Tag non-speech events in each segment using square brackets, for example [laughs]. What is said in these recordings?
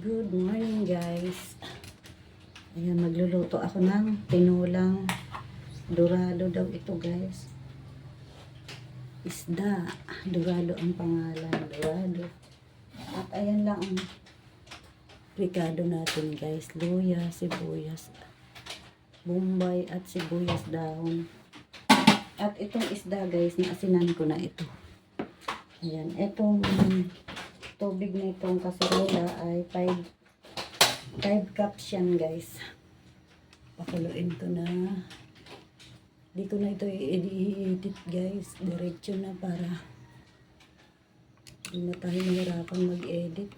Good morning guys. Ayan, magluluto ako ng tinulang dorado daw ito guys. Isda. Dorado ang pangalan. Dorado. At ayan lang ang ricado natin guys. Luya, sibuyas, bombay at sibuyas dahon. At itong isda guys, naasinan ko na ito. Ayan, itong tubig na itong kaserola ay 5 5 cups yan guys. Pakuluin ko na. Di ko na ito i-edit guys. Diretso na para hindi na tayo mahirapan mag-edit.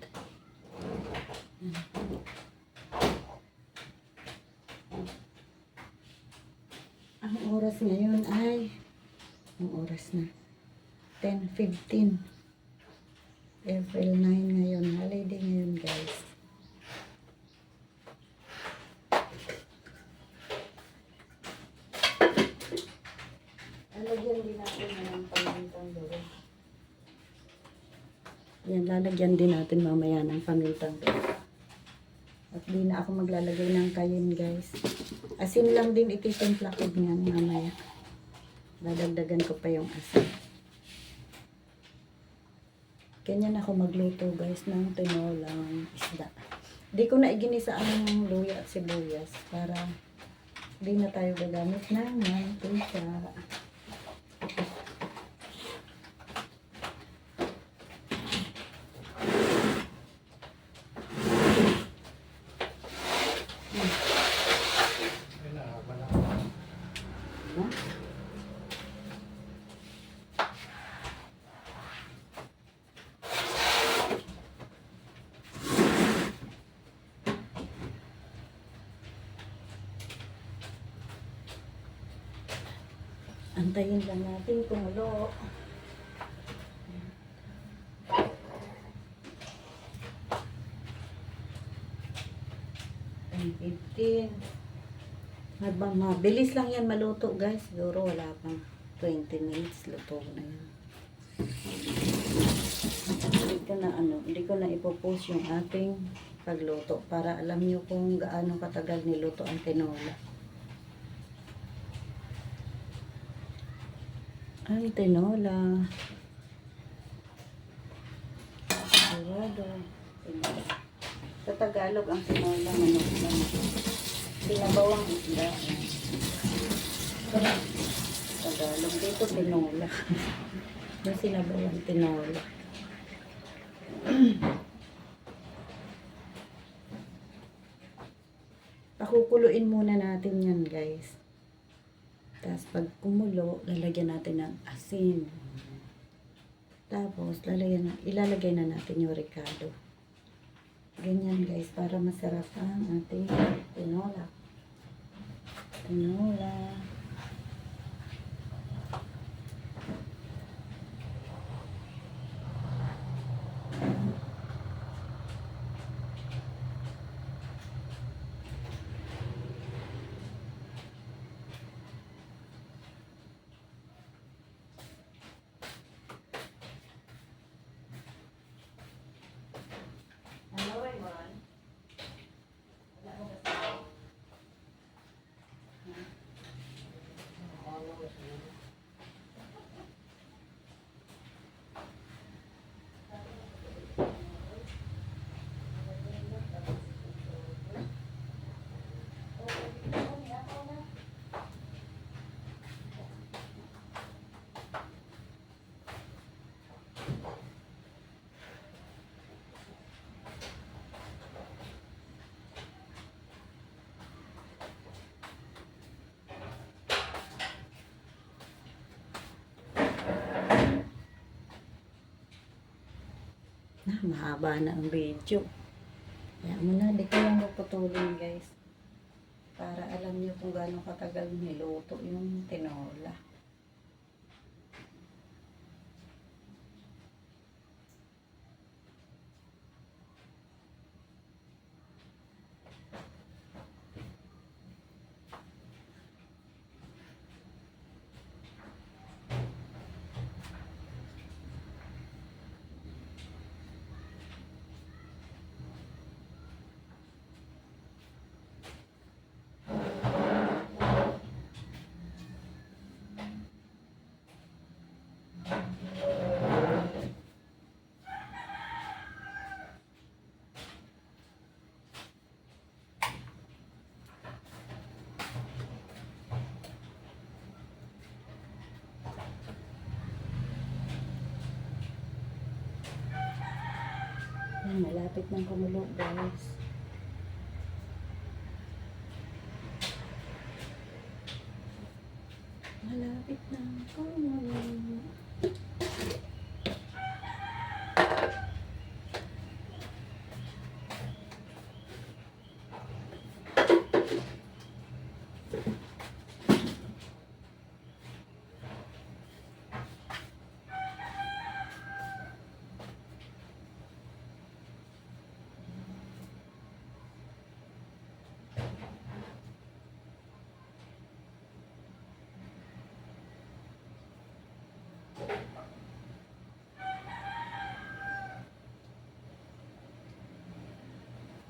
Ang oras ngayon ay ang oras na 10.15 April 9 ngayon. Holiday ngayon guys. Lalagyan din natin ng pamintang doon. Yan, lalagyan din natin mamaya ng pamintang doon. At di na ako maglalagay ng kayin guys. Asin lang din ititimpla ko niyan mamaya. Dadagdagan ko pa yung asin. Ganyan ako magluto guys ng tinolang isda. Di ko na iginisa ang luya at sibuyas para di na tayo gagamit ng mantika. Antayin lang natin kumulo. Fifteen. Mabilis lang yan maluto guys. Siguro wala pang 20 minutes luto na yan. Hindi ko na ano, hindi ko na ipopost yung ating pagluto para alam nyo kung gaano katagal niluto ang tinola. Ay, tinola. Sigurado. Sa Tagalog, ang tinola, manok manok. Sinabawang isda. Tagalog. Dito, tinola. [laughs] Yung sinabawang tinola. [clears throat] Pakukuluin muna natin yan, guys. Tapos pag kumulo, lalagyan natin ng asin. Tapos lalagyan na, ilalagay na natin yung ricado. Ganyan guys, para masarap ang ating tinola. Tinola. Na, mahaba na ang video. Kaya mo na, di ko lang puputulin guys. Para alam niyo kung gaano katagal niluto yung tinola. Malapit ng kumulo guys.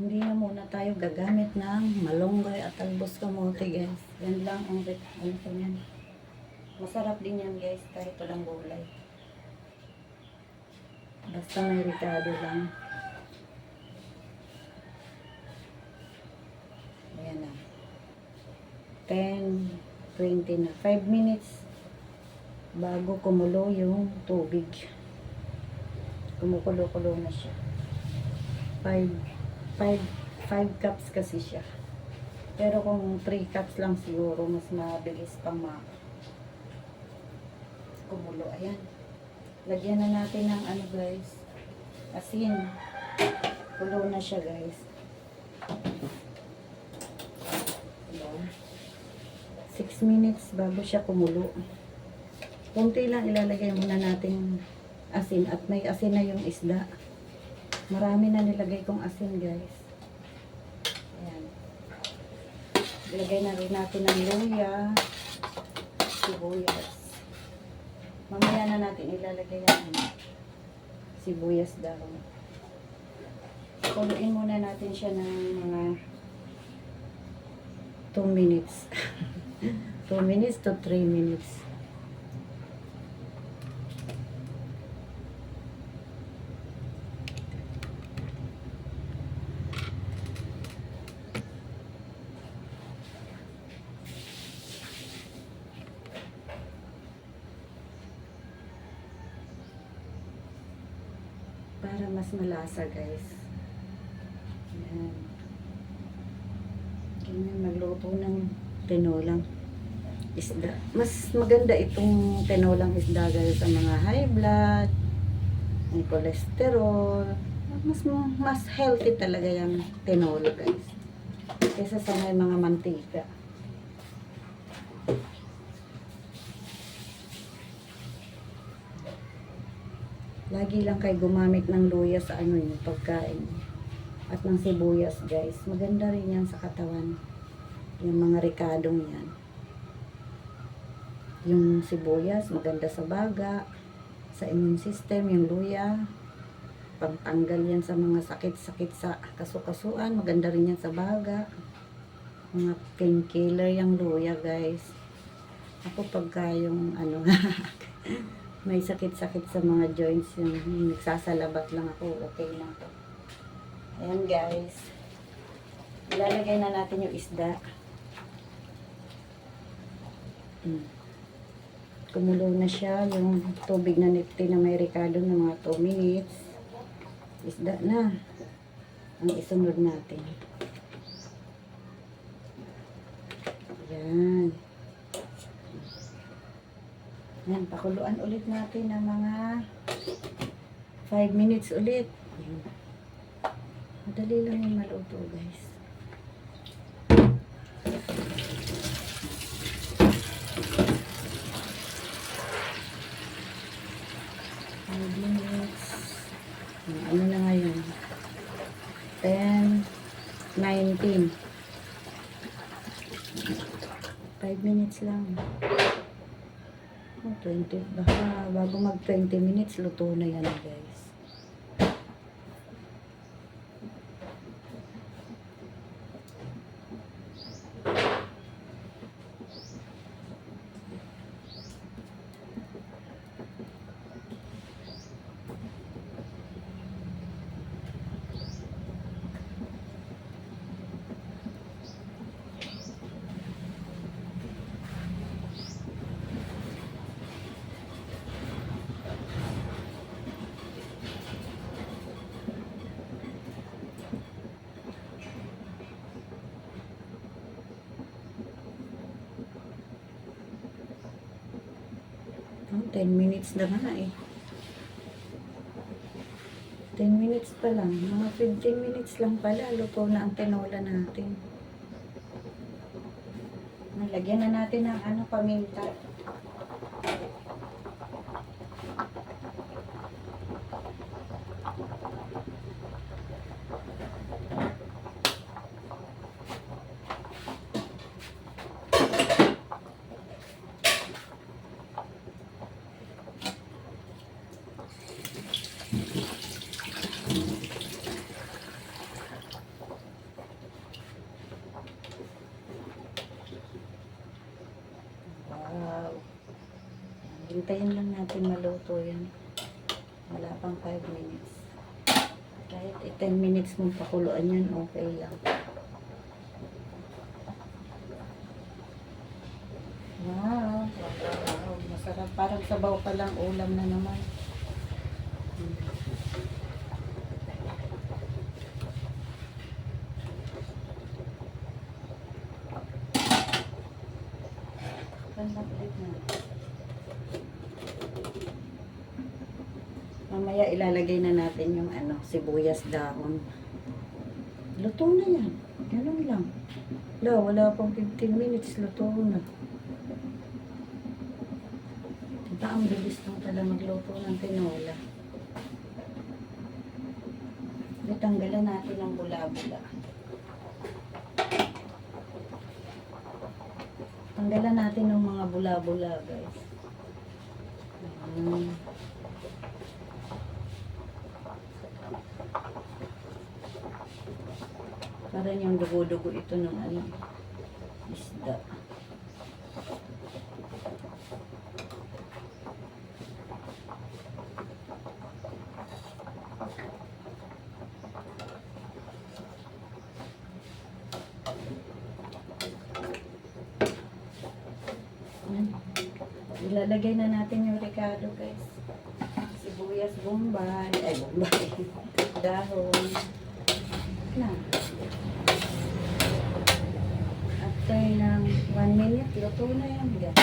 Hindi na muna tayo gagamit ng malunggay at talbos kamote guys. Yan lang ang ano to yan. Masarap din yan guys kahit walang gulay. Basta may ricado lang. Ayan na. 10, 20 na. 5 minutes bago kumulo yung tubig. Kumukulo-kulo na siya. 5 5 5 cups kasi siya. Pero kung 3 cups lang siguro, mas mabilis pang ma kumulo. Ayan. Lagyan na natin ng ano guys. Asin. Kulo na siya guys. Diba? 6 minutes bago siya kumulo. Kunti lang ilalagay muna natin asin at may asin na yung isda. Marami na nilagay kong asin, guys. Ayan. Ilagay na rin natin ng luya, sibuyas. Mamaya na natin ilalagay ang sibuyas daw. Kuluin muna natin siya ng mga 2 minutes. [laughs] 2 minutes to 3 minutes. para malasa guys. Ayan. Ganyan magluto ng tinolang isda. Mas maganda itong tinolang isda guys sa mga high blood, may cholesterol. Mas mas healthy talaga yung tinola guys. Kaysa sa mga mantika. Lagi lang kayo gumamit ng luya sa ano yung pagkain. At ng sibuyas guys. Maganda rin yan sa katawan. Yung mga ricadong yan. Yung sibuyas, maganda sa baga, sa immune system, yung luya. Pangtanggal yan sa mga sakit-sakit sa kasukasuan. Maganda rin yan sa baga. Mga painkiller yung luya guys. Ako pagka yung ano, [laughs] may sakit-sakit sa mga joints yung nagsasalabat lang ako, okay na to. Ayan guys. Ilalagay na natin yung isda. Hmm. Kumulo na siya yung tubig na nipti na may ricado ng mga 2 minutes. Isda na. Ang isunod natin. Ayan. Yan, pakuluan ulit natin ng mga 5 minutes ulit. Ayan. Madali lang yung maluto, guys. Five minutes. Ano na ngayon? 10, 19. 5 minutes lang. Oh, 20. Baka bago mag 20 minutes, luto na yan guys. 10 minutes na nga eh. 10 minutes pa lang. Mga 15 minutes lang pala. Luto na ang tinola natin. Nalagyan na natin ng ano, paminta. Wow. Hintayin lang natin maluto yan. Wala pang 5 minutes. Kahit eh, 10 minutes mong pakuluan yan, okay lang. Wow. Masarap. Parang sabaw pa lang ulam na naman. Hmm. Ganda na. Mamaya ilalagay na natin yung ano, sibuyas dahon. Luto na yan. Ganun lang. Wala, wala pang 15 minutes. Luto na. Diba ang bilis lang pala magluto ng tinola. Tanggalan natin ang bula-bula. Tanggalan natin ng mga bula-bula, guys. Ayan. Para yung dugo-dugo ito ng ano, isda. Ilalagay na natin yung ricado, guys. Sibuyas, bombay. Ay, bombay. [laughs] Dahon. Na. After ng one minute, luto na yan, guys.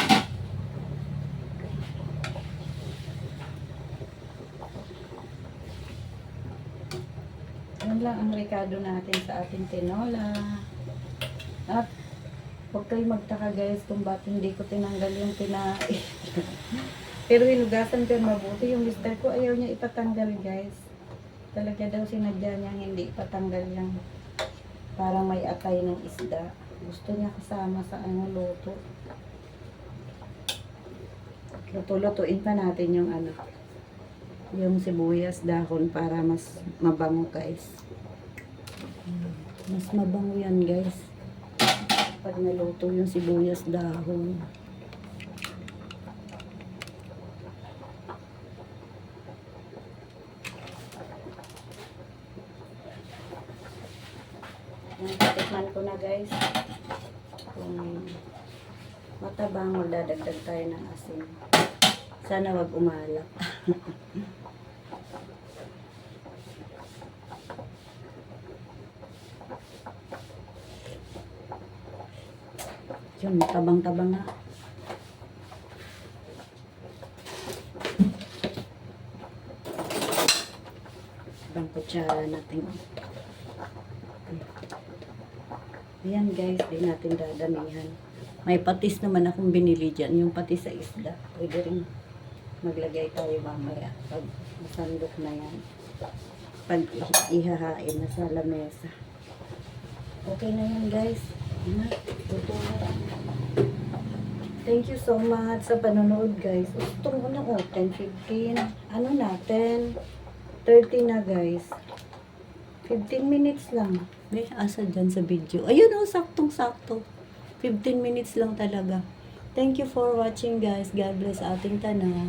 Yan lang ang ricado natin sa ating tinola. At Huwag kayo magtaka guys kung bakit hindi ko tinanggal yung kinain. [laughs] pero hinugasan ko mabuti. Yung mister ko ayaw niya ipatanggal guys. Talaga daw sinadya niya hindi ipatanggal yung parang may atay ng isda. Gusto niya kasama sa ano luto. Luto-lutuin pa natin yung ano yung sibuyas dahon para mas mabango guys. Mas mabango yan guys pag naluto yung sibuyas dahon. Yan, Tikman ko na guys. Kung matabang, magdadagdag tayo ng asin. Sana wag umalak. [laughs] Yun, tabang-tabang nga. Ibang kutsara natin. Ayan guys, di natin dadamihan. May patis naman akong binili dyan. Yung patis sa isda. Pwede rin maglagay tayo mamaya. Pag masandok na yan. Pag ihahain na sa lamesa. Okay na yan guys. Thank you so much sa panonood guys. Gusto mo na oh, 10, 15. Ano na, 10, 30 na guys. 15 minutes lang. May asa dyan sa video. Ayun oh, saktong-sakto. 15 minutes lang talaga. Thank you for watching guys. God bless ating tanan.